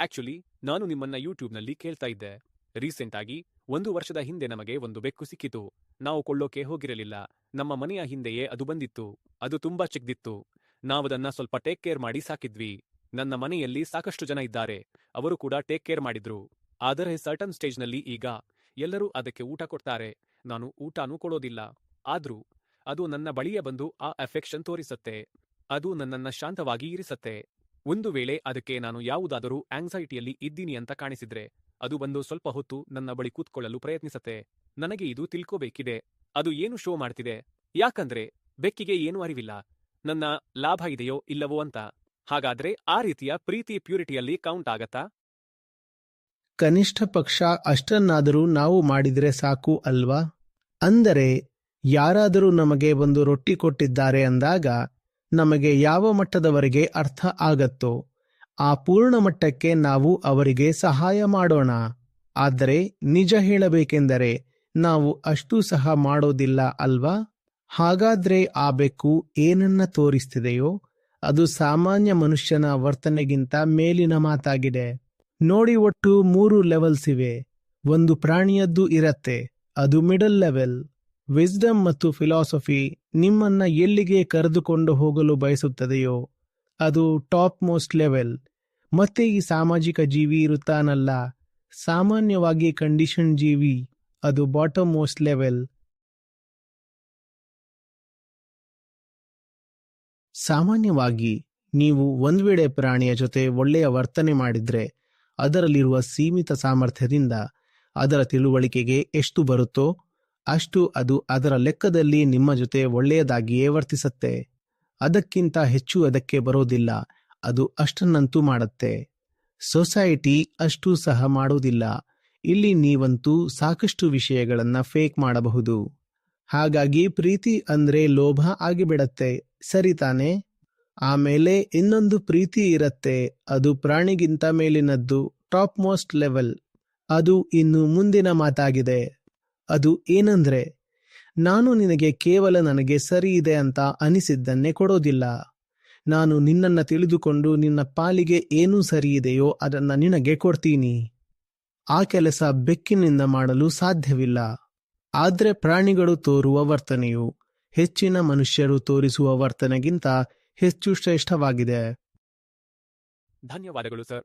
Actually ನಾನು ನಿಮ್ಮನ್ನ ಯೂಟ್ಯೂಬ್ನಲ್ಲಿ ಕೇಳ್ತಾ ಇದ್ದೆ. ರೀಸೆಂಟ್ ಆಗಿ ಒಂದು ವರ್ಷದ ಹಿಂದೆ ನಮಗೆ ಒಂದು ಬೆಕ್ಕು ಸಿಕ್ಕಿತು. ನಾವು ಕೊಳ್ಳೋಕೆ ಹೋಗಿರಲಿಲ್ಲ. ನಮ್ಮ ಮನೆಯ ಹಿಂದೆಯೇ ಅದು ಬಂದಿತ್ತು. ಅದು ತುಂಬಾ ಚಿಕ್ಕದಿತ್ತು ನಾವದನ್ನ ಸ್ವಲ್ಪ ಟೇಕ್ ಕೇರ್ ಮಾಡಿ ಸಾಕಿದ್ವಿ. ನನ್ನ ಮನೆಯಲ್ಲಿ ಸಾಕಷ್ಟು ಜನ ಇದ್ದಾರೆ. ಅವರು ಕೂಡ ಟೇಕ್ ಕೇರ್ ಮಾಡಿದ್ರು. ಆದರೆ ಸರ್ಟನ್ ಸ್ಟೇಜ್ನಲ್ಲಿ ಈಗ ಎಲ್ಲರೂ ಅದಕ್ಕೆ ಊಟ ಕೊಡ್ತಾರೆ. ನಾನು ಊಟನೂ ಕೊಡೋದಿಲ್ಲ. ಆದ್ರೂ ಅದು ನನ್ನ ಬಳಿಯ ಬಂದು ಆ ಅಫೆಕ್ಷನ್ ತೋರಿಸತ್ತೆ. ಅದು ನನ್ನನ್ನ ಶಾಂತವಾಗಿ ಇರಿಸತ್ತೆ. ಒಂದು ವೇಳೆ ಅದಕ್ಕೆ ನಾನು ಯಾವುದಾದರೂ ಆಂಗ್ಸೈಟಿಯಲ್ಲಿ ಇದ್ದೀನಿ ಅಂತ ಕಾಣಿಸಿದ್ರೆ, ಅದು ಬಂದು ಸ್ವಲ್ಪ ಹೊತ್ತು ನನ್ನ ಬಳಿ ಕೂತ್ಕೊಳ್ಳಲು ಪ್ರಯತ್ನಿಸತ್ತೆ. ನನಗೆ ಇದು ತಿಳ್ಕೋಬೇಕಿದೆ. ಅದು ಏನು ಶೋ ಮಾಡ್ತಿದೆ? ಯಾಕಂದ್ರೆ ಬೆಕ್ಕಿಗೆ ಏನೂ ಅರಿವಿಲ್ಲ? ನನ್ನ ಲಾಭ ಇದೆಯೋ ಇಲ್ಲವೋ ಅಂತ. ಹಾಗಾದ್ರೆ ಆ ರೀತಿಯ ಪ್ರೀತಿ ಪ್ಯೂರಿಟಿಯಲ್ಲಿ ಕೌಂಟ್ ಆಗತ್ತಾ? ಕನಿಷ್ಠ ಪಕ್ಷ ಅಷ್ಟನ್ನಾದರೂ ನಾವು ಮಾಡಿದರೆ ಸಾಕು ಅಲ್ವಾ? ಅಂದರೆ ಯಾರಾದರೂ ನಮಗೆ ಒಂದು ರೊಟ್ಟಿ ಕೊಟ್ಟಿದ್ದಾರೆ ಅಂದಾಗ ನಮಗೆ ಯಾವ ಮಟ್ಟದವರೆಗೆ ಅರ್ಥ ಆಗತ್ತೋ, ಆ ಪೂರ್ಣ ಮಟ್ಟಕ್ಕೆ ನಾವು ಅವರಿಗೆ ಸಹಾಯ ಮಾಡೋಣ. ಆದರೆ ನಿಜ ಹೇಳಬೇಕೆಂದರೆ ನಾವು ಅಷ್ಟು ಸಹ ಮಾಡೋದಿಲ್ಲ ಅಲ್ವಾ? ಹಾಗಾದ್ರೆ ಆ ಬೆಕ್ಕು ಏನನ್ನ ತೋರಿಸ್ತಿದೆಯೋ, ಅದು ಸಾಮಾನ್ಯ ಮನುಷ್ಯನ ವರ್ತನೆಗಿಂತ ಮೇಲಿನ ಮಾತಾಗಿದೆ. ನೋಡಿ ಒಟ್ಟು ಮೂರು ಲೆವೆಲ್ಸ್ ಇವೆ. ಒಂದು ಪ್ರಾಣಿಯದ್ದು ಇರತ್ತೆ, ಅದು ಮಿಡಲ್ ಲೆವೆಲ್. ವಿಸ್ಡಮ್ ಮತ್ತು ಫಿಲಾಸಫಿ ನಿಮ್ಮನ್ನ ಎಲ್ಲಿಗೆ ಕರೆದುಕೊಂಡು ಹೋಗಲು ಬಯಸುತ್ತದೆಯೋ, ಅದು ಟಾಪ್ ಮೋಸ್ಟ್ ಲೆವೆಲ್ ಮತ್ತೆ ಈ ಸಾಮಾಜಿಕ ಜೀವಿ ಇರುತ್ತಾನಲ್ಲ, ಸಾಮಾನ್ಯವಾಗಿ ಕಂಡೀಷನ್ ಜೀವಿ, ಅದು ಬಾಟಮ್ ಮೋಸ್ಟ್ ಲೆವೆಲ್ ಸಾಮಾನ್ಯವಾಗಿ, ನೀವು ಒಂದು ವೇಳೆ ಪ್ರಾಣಿಯ ಜೊತೆ ಒಳ್ಳೆಯ ವರ್ತನೆ ಮಾಡಿದ್ರೆ, ಅದರಲ್ಲಿರುವ ಸೀಮಿತ ಸಾಮರ್ಥ್ಯದಿಂದ ಅದರ ತಿಳುವಳಿಕೆಗೆ ಎಷ್ಟು ಬರುತ್ತೋ ಅಷ್ಟು ಅದು ಅದರ ಲೆಕ್ಕದಲ್ಲಿ ನಿಮ್ಮ ಜೊತೆ ಒಳ್ಳೆಯದಾಗಿಯೇ ವರ್ತಿಸತ್ತೆ. ಅದಕ್ಕಿಂತ ಹೆಚ್ಚು ಅದಕ್ಕೆ ಬರೋದಿಲ್ಲ, ಅದು ಅಷ್ಟನ್ನಂತೂ ಮಾಡತ್ತೆ. ಸೊಸೈಟಿ ಅಷ್ಟು ಸಹ ಮಾಡೋದಿಲ್ಲ. ಇಲ್ಲಿ ನೀವಂತೂ ಸಾಕಷ್ಟು ವಿಷಯಗಳನ್ನ ಫೇಕ್ ಮಾಡಬಹುದು. ಹಾಗಾಗಿ ಪ್ರೀತಿ ಅಂದ್ರೆ ಲೋಭ ಆಗಿಬಿಡತ್ತೆ, ಸರಿ ತಾನೆ? ಆಮೇಲೆ ಇನ್ನೊಂದು ಪ್ರೀತಿ ಇರತ್ತೆ, ಅದು ಪ್ರಾಣಿಗಿಂತ ಮೇಲಿನದ್ದು ಟಾಪ್ ಮೋಸ್ಟ್ ಲೆವೆಲ್. ಅದು ಇನ್ನು ಮುಂದಿನ ಮಾತಾಗಿದೆ. ಅದು ಏನಂದ್ರೆ, ನಾನು ನಿನಗೆ ಕೇವಲ ನನಗೆ ಸರಿ ಇದೆ ಅಂತ ಅನಿಸಿದ್ದನ್ನೇ ಕೊಡೋದಿಲ್ಲ. ನಾನು ನಿನ್ನನ್ನು ತಿಳಿದುಕೊಂಡು ನಿನ್ನ ಪಾಲಿಗೆ ಏನು ಸರಿ ಇದೆಯೋ ಅದನ್ನ ನಿನಗೆ ಕೊಡ್ತೀನಿ. ಆ ಕೆಲಸ ಬೆಕ್ಕಿನಿಂದ ಮಾಡಲು ಸಾಧ್ಯವಿಲ್ಲ. ಆದರೆ ಪ್ರಾಣಿಗಳು ತೋರುವ ವರ್ತನೆಯು, ಹೆಚ್ಚಿನ ಮನುಷ್ಯರು ತೋರಿಸುವ ವರ್ತನೆಗಿಂತ ಹೆಚ್ಚು ಶ್ರೇಷ್ಠವಾಗಿದೆ. ಧನ್ಯವಾದಗಳು, ಸರ್.